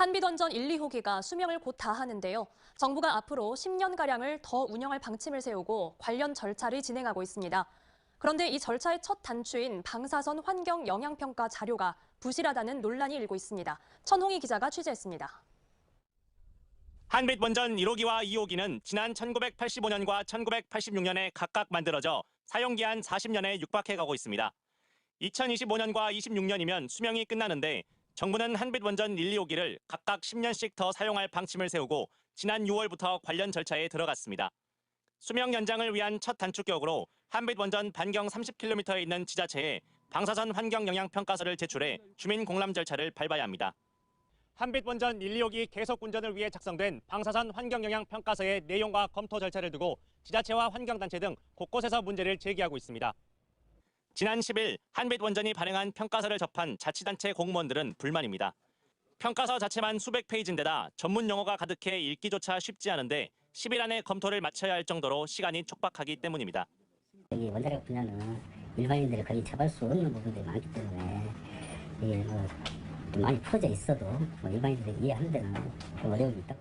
한빛원전 1, 2호기가 수명을 곧 다하는데요. 정부가 앞으로 10년가량을 더 운영할 방침을 세우고 관련 절차를 진행하고 있습니다. 그런데 이 절차의 첫 단추인 방사선 환경 영향평가 자료가 부실하다는 논란이 일고 있습니다. 천홍희 기자가 취재했습니다. 한빛 원전 1호기와 2호기는 지난 1985년과 1986년에 각각 만들어져 사용기한 40년에 육박해 가고 있습니다. 2025년과 26년이면 수명이 끝나는데 정부는 한빛 원전 1, 2호기를 각각 10년씩 더 사용할 방침을 세우고 지난 6월부터 관련 절차에 들어갔습니다. 수명 연장을 위한 첫 단축격으로 한빛 원전 반경 30km에 있는 지자체에 방사선 환경 영향 평가서를 제출해 주민 공람 절차를 밟아야 합니다. 한빛 원전 1, 2호기 계속 운전을 위해 작성된 방사선 환경 영향 평가서의 내용과 검토 절차를 두고 지자체와 환경단체 등 곳곳에서 문제를 제기하고 있습니다. 지난 10일 한빛 원전이 발행한 평가서를 접한 자치단체 공무원들은 불만입니다. 평가서 자체만 수백 페이지인데다 전문 용어가 가득해 읽기조차 쉽지 않은데 10일 안에 검토를 마쳐야 할 정도로 시간이 촉박하기 때문입니다. 이 원자력 분야는 일반인들이 거의 접할 수 없는 부분들이 많기 때문에 이게 뭐좀 많이 풀어져 있어도 뭐 일반인들이 이해하는 데는 좀 어려움이 있다.